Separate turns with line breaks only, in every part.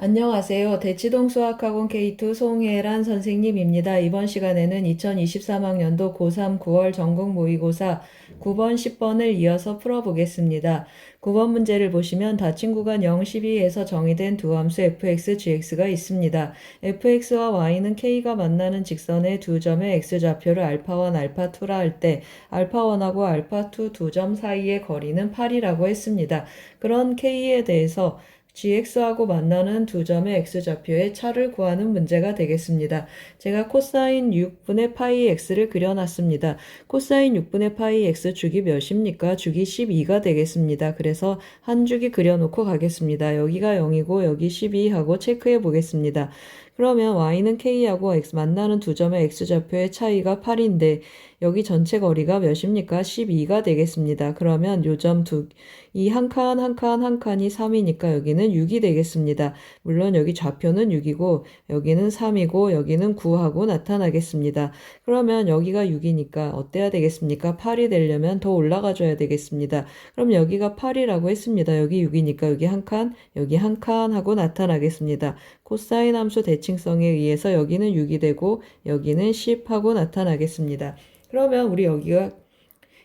안녕하세요. 대치동 수학학원 K2 송혜란 선생님입니다. 이번 시간에는 2023학년도 고3 9월 전국 모의고사 9번, 10번을 이어서 풀어보겠습니다. 9번 문제를 보시면 닫힌 구간 0, 12에서 정의된 두 함수 fx, gx가 있습니다. fx와 y는 k가 만나는 직선의 두 점의 x좌표를 알파1, 알파2라 할 때 알파1하고 알파2 두 점 사이의 거리는 8이라고 했습니다. 그런 k에 대해서 gx하고 만나는 두 점의 x좌표의 차를 구하는 문제가 되겠습니다. 제가 코사인 6분의 파이 x를 그려놨습니다. 코사인 6분의 파이 x 주기 몇입니까? 주기 12가 되겠습니다. 그래서 한 주기 그려놓고 가겠습니다. 여기가 0이고 여기 12 하고 체크해 보겠습니다. 그러면 y는 k하고 x 만나는 두 점의 x좌표의 차이가 8인데 여기 전체 거리가 몇입니까? 12가 되겠습니다. 그러면 요점 두, 이 한 칸, 한 칸, 한 칸이 3이니까 여기는 6이 되겠습니다. 물론 여기 좌표는 6이고 여기는 3이고 여기는 9하고 나타나겠습니다. 그러면 여기가 6이니까 어때야 되겠습니까? 8이 되려면 더 올라가 줘야 되겠습니다. 그럼 여기가 8이라고 했습니다. 여기 6이니까 여기 한 칸, 여기 한 칸 하고 나타나겠습니다. 코사인 함수 대칭 성에 의해서 여기는 6이 되고 여기는 10 하고 나타나겠습니다. 그러면 우리 여기가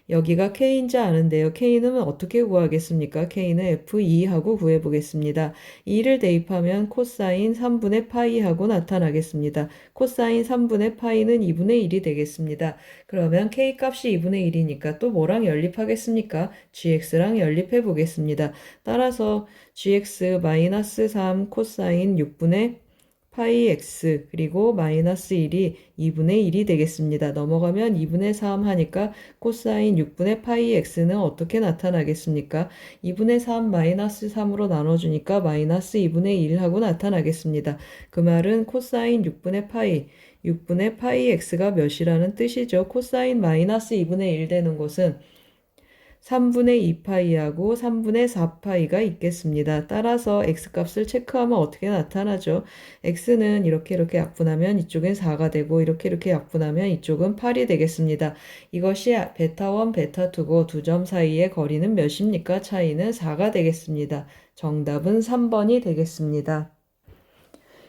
여기가 K인지 아는데요. K는 어떻게 구하겠습니까? K는 F2 하고 구해 보겠습니다. 2를 대입하면 코사인 3분의 파이 하고 나타나겠습니다. 코사인 3분의 파이는 2분의 1이 되겠습니다. 그러면 K 값이 2분의 1이니까 또 뭐랑 연립하겠습니까? GX랑 연립해 보겠습니다. 따라서 GX 마이너스 3 코사인 6분의 파이 x 그리고 마이너스 1이 2분의 1이 되겠습니다. 넘어가면 2분의 3 하니까 코사인 6분의 파이 x는 어떻게 나타나겠습니까? 2분의 3 마이너스 3으로 나눠주니까 마이너스 2분의 1 하고 나타나겠습니다. 그 말은 코사인 6분의 파이 6분의 파이 x가 몇이라는 뜻이죠. 코사인 마이너스 2분의 1 되는 곳은 3분의 2파이하고 3분의 4파이가 있겠습니다. 따라서 x값을 체크하면 어떻게 나타나죠? x는 이렇게 이렇게 약분하면 이쪽엔 4가 되고 이렇게 이렇게 약분하면 이쪽은 8이 되겠습니다. 이것이 베타1, 베타2고 두 점 사이의 거리는 몇입니까? 차이는 4가 되겠습니다. 정답은 3번이 되겠습니다.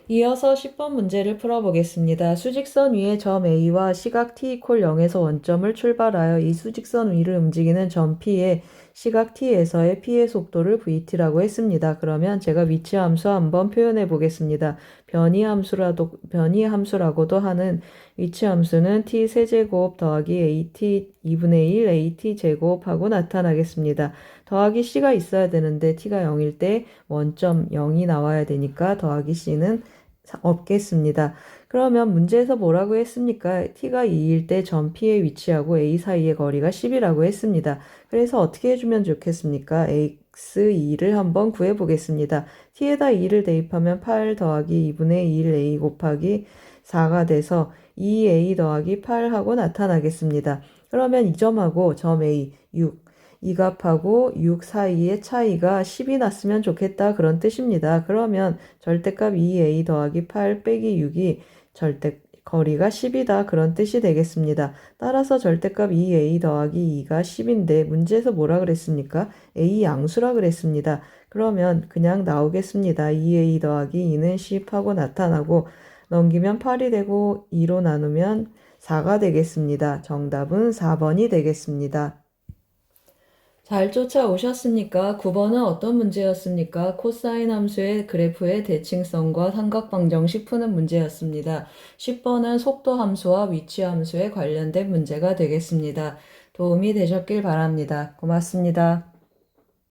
이어서 10번 문제를 풀어보겠습니다. 수직선 위의 점 A와 시각 t 이퀄 0에서 원점을 출발하여 이 수직선 위를 움직이는 점 P의 시각 t에서의 P의 속도를 VT라고 했습니다. 그러면 제가 위치 함수 한번 표현해 보겠습니다. 변이 함수라도 변이 함수라고도 하는 위치 함수는 t 세제곱 더하기 at 2분의 1 at 제곱하고 나타나겠습니다. 더하기 c가 있어야 되는데 t가 0일 때 원점 0이 나와야 되니까 더하기 c는 없겠습니다. 그러면 문제에서 뭐라고 했습니까? t가 2일 때 점 P에 위치하고 A 사이의 거리가 10이라고 했습니다. 그래서 어떻게 해주면 좋겠습니까? x2를 한번 구해보겠습니다. t에다 2를 대입하면 8 더하기 2분의 1 a 곱하기 4가 돼서 2a 더하기 8하고 나타나겠습니다. 그러면 이 점하고 점 A 6, 이 값하고 6 사이의 차이가 10이 났으면 좋겠다 그런 뜻입니다. 그러면 절대값 2a 더하기 8 빼기 6이 절대 거리가 10이다 그런 뜻이 되겠습니다. 따라서 절대값 2a 더하기 2가 10인데 문제에서 뭐라 그랬습니까? a 양수라 그랬습니다. 그러면 그냥 나오겠습니다. 2a 더하기 2는 10하고 나타나고 넘기면 8이 되고 2로 나누면 4가 되겠습니다. 정답은 4번이 되겠습니다. 잘 쫓아오셨습니까? 9번은 어떤 문제였습니까? 코사인 함수의 그래프의 대칭성과 삼각방정식 푸는 문제였습니다. 10번은 속도 함수와 위치 함수에 관련된 문제가 되겠습니다. 도움이 되셨길 바랍니다. 고맙습니다.